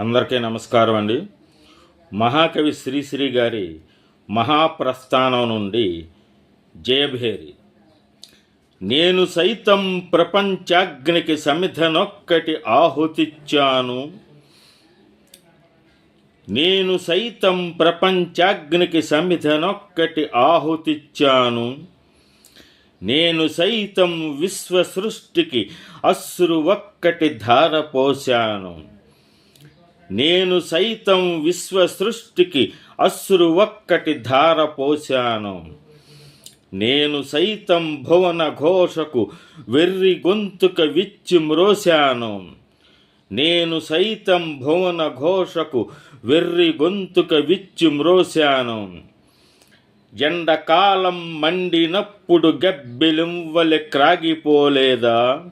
అందరికీ నమస్కారం అండి. మహాకవి శ్రీశ్రీ గారి మహాప్రస్థానం నుండి జయభేరి. నేను సైతం ప్రపంచాగ్నికి సమిధనొక్కటి ఆహుతిచ్చాను. నేను సైతం ప్రపంచాగ్నికి సమిధనొక్కటి ఆహుతిచ్చాను. నేను సైతం విశ్వ సృష్టికి అశ్రు ఒక్కటి ధార పోశాను. నేను సైతం విశ్వ సృష్టికి అశ్రు ఒక్కటి ధార పోశాను. నేను సైతం భువన ఘోషకు వెర్రి గొంతుక విచ్చి మ్రోశాను. నేను సైతం భువన ఘోషకు వెర్రి గొంతుక విచ్చి మ్రోశాను. ఎండకాలం మండినప్పుడు గబ్బిలింవలె క్రాగిపోలేదా?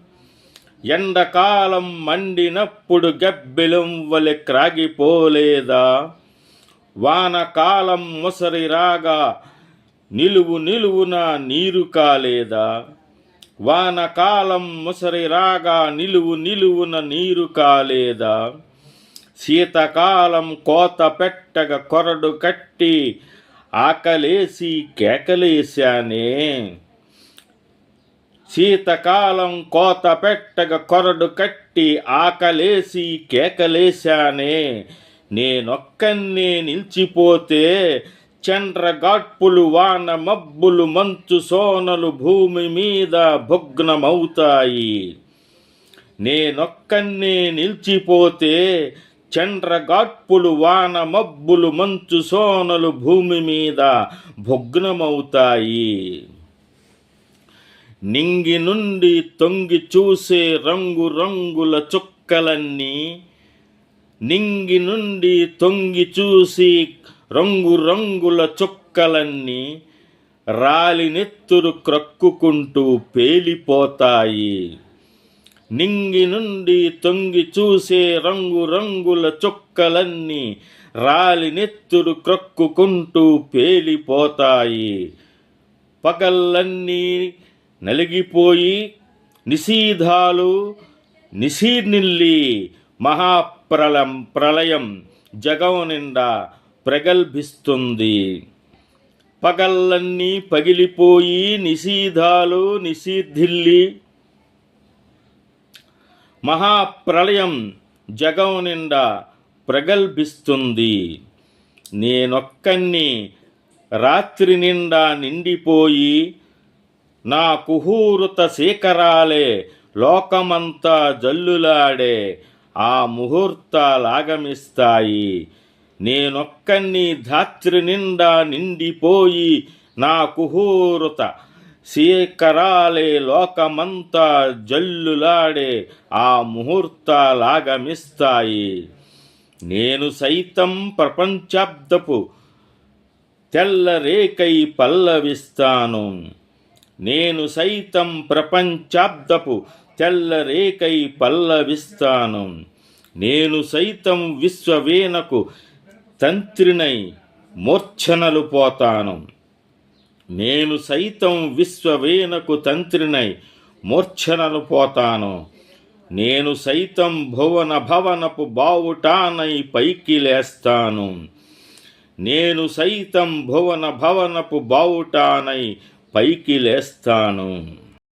ఎండకాలం మండినప్పుడు గబ్బిలింవలె క్రాగిపోలేదా? వానకాలం ముసరి రాగా నిలువు నిలువున నీరు కాలేదా? వానకాలం ముసరి రాగా నిలువు నిలువున నీరు కాలేదా? శీతకాలం కోత పెట్టగ కొరడు కట్టి ఆకలేసి కేకలేశానే. శీతకాలం కోత పెట్టగ కొరడు కట్టి ఆకలేసి కేకలేశానే. నేనొక్కన్నే నిలిచిపోతే చండ్రగాట్పులు వాన మబ్బులు మంచు సోనలు భూమి మీద భగ్నమవుతాయి. నేనొక్కన్నే నిలిచిపోతే చండ్రగాట్పులు వాన మబ్బులు మంచు సోనలు భూమి మీద భగ్నమవుతాయి. నింగి నుండి తొంగి చూసే రంగు రంగుల చుక్కలన్నీ నింగి నుండి తొంగి చూసి రంగు రంగుల చుక్కలన్నీ రాలినెత్తురు క్రక్కుకుంటూ పేలిపోతాయి. నింగి నుండి తొంగి చూసే రంగు రంగుల చుక్కలన్నీ రాలినెత్తురు క్రక్కుకుంటూ పేలిపోతాయి. పగల్లన్నీ నలిగిపోయి నిషీధాలు నిశీర్నిల్లి మహాప్రలం ప్రళయం జగం నిండా ప్రగల్భిస్తుంది. పగల్లన్నీ పగిలిపోయి నిశీధాలు నిషీర్ధిల్లి మహాప్రళయం జగం నిండా ప్రగల్భిస్తుంది. నేనొక్కన్ని రాత్రి నిండా నిండిపోయి నా కుహూరుత శీకరాలే లోకమంతా జల్లులాడే ఆ ముహూర్తాలాగమిస్తాయి. నేనొక్కన్ని ధాత్రి నిండా నిండిపోయి నా కుహూరుత శీకరాలే లోకమంతా జల్లులాడే ఆ ముహూర్తాలాగమిస్తాయి. నేను సైతం ప్రపంచాబ్దపు తెల్ల రేకై పల్లవిస్తాను. నేను సైతం ప్రపంచాబ్దపు తెల్లరేకై పల్లవిస్తాను. నేను సైతం విశ్వవేనకు తంత్రినై మూర్ఛనలు పోతాను. నేను సైతం విశ్వవేనకు తంత్రినై మూర్ఛనలు పోతాను. నేను సైతం భువన భవనపు బావుటానై పైకి లేస్తాను. నేను సైతం భువన భవనపు బావుటానై పైకి లేస్తాను.